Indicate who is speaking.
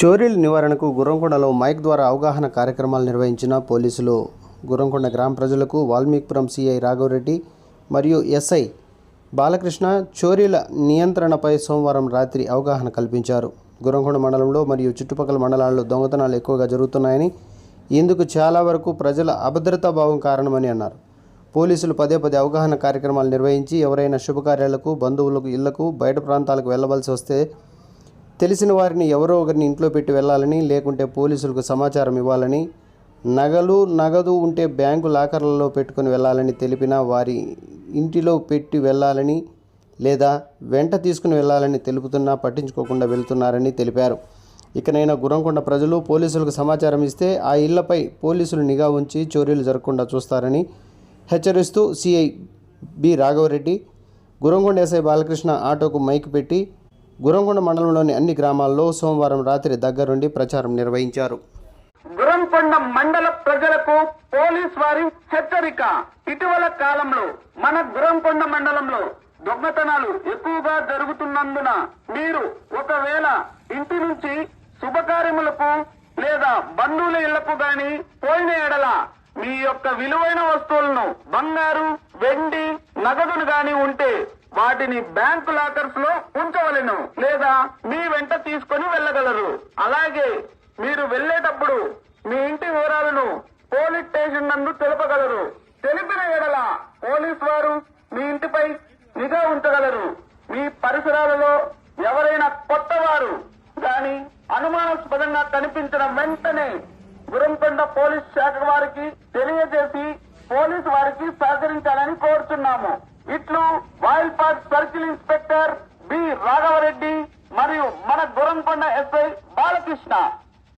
Speaker 1: చోరీల నివారణకు గుర్రంకొండలో మైక్ ద్వారా అవగాహన కార్యక్రమాలు నిర్వహించిన పోలీసులు గుర్రంకొండ గ్రామ ప్రజలకు వాల్మీకిపురం సిఐ రాఘవరెడ్డి మరియు ఎస్ఐ బాలకృష్ణ చోరీల నియంత్రణపై సోమవారం రాత్రి అవగాహన కల్పించారు. గురంకొండ మండలంలో మరియు చుట్టుపక్కల మండలాల్లో దొంగతనాలు ఎక్కువగా జరుగుతున్నాయని ఇందుకు చాలా వరకు ప్రజల అభద్రతా భావం కారణమని అన్నారు. పోలీసులు పదే పదే అవగాహన కార్యక్రమాలు నిర్వహించి ఎవరైనా శుభకార్యాలకు బంధువులకు ఇళ్ళకు బయట ప్రాంతాలకు వెళ్ళవలసి వస్తే తెలిసిన వారిని ఎవరో ఒకరిని ఇంట్లో పెట్టి వెళ్ళాలని లేకుంటే పోలీసులకు సమాచారం ఇవ్వాలని నగలు నగదు ఉంటే బ్యాంకు లాకర్లలో పెట్టుకొని వెళ్ళాలని తెలిపిన వారి ఇంటిలో పెట్టి వెళ్ళాలని లేదా వెంట తీసుకుని వెళ్ళాలని తెలుపుతున్నా పట్టించుకోకుండా వెళ్తున్నారని తెలిపారు. ఇకనైనా గురంకొండ ప్రజలు పోలీసులకు సమాచారం ఇస్తే ఆ ఇళ్ళపై పోలీసులు నిఘా ఉంచి చోరీలు జరగకుండా చూస్తారని హెచ్చరిస్తూ CI B Raghavareddy Gurramkonda SI Balakrishna ఆటోకు mic పెట్టి గురంకొండ మండలంలోని అన్ని గ్రామాల్లో సోమవారం రాత్రి దగ్గరుండి ప్రచారం నిర్వహించారు.
Speaker 2: గురంకొండ మండల ప్రజలకు పోలీస్ వారి హెచ్చరిక. ఇటీవల కాలంలో మన గురంకొండ మండలంలో దొంగతనాలు ఎక్కువగా జరుగుతున్నందున మీరు ఒకవేళ ఇంటి నుంచి శుభకార్యములకు లేదా బంధువుల ఇళ్ళకు గాని పోయిన ఎడల మీ యొక్క విలువైన వస్తువులను బంగారు వెండి నగదును గాని ఉంటే వాటిని బ్యాంకు లాకర్స్లో ఉంచవలెను లేదా మీ వెంట తీసుకొని వెళ్ళగలరు. అలాగే మీరు వెళ్ళేటప్పుడు మీ ఇంటి వివరాలను పోలీస్ స్టేషన్ నందు తెలుపగలరు. తెలిపిన ఎడల పోలీస్ వారు మీ ఇంటిపై నిఘా ఉంచగలరు. మీ పరిసరాలలో ఎవరైనా కొత్త వారు గాని అనుమానాస్పదంగా కనిపించిన వెంటనే గురంకొండ పోలీస్ శాఖ వారికి తెలియజేసి పోలీసు వారికి సహకరించాలని కోరుతున్నాము ఇట్లు park circle inspector B Raghavareddy మరియు మన గురంకొండ ఎస్ఐ బాలకృష్ణ.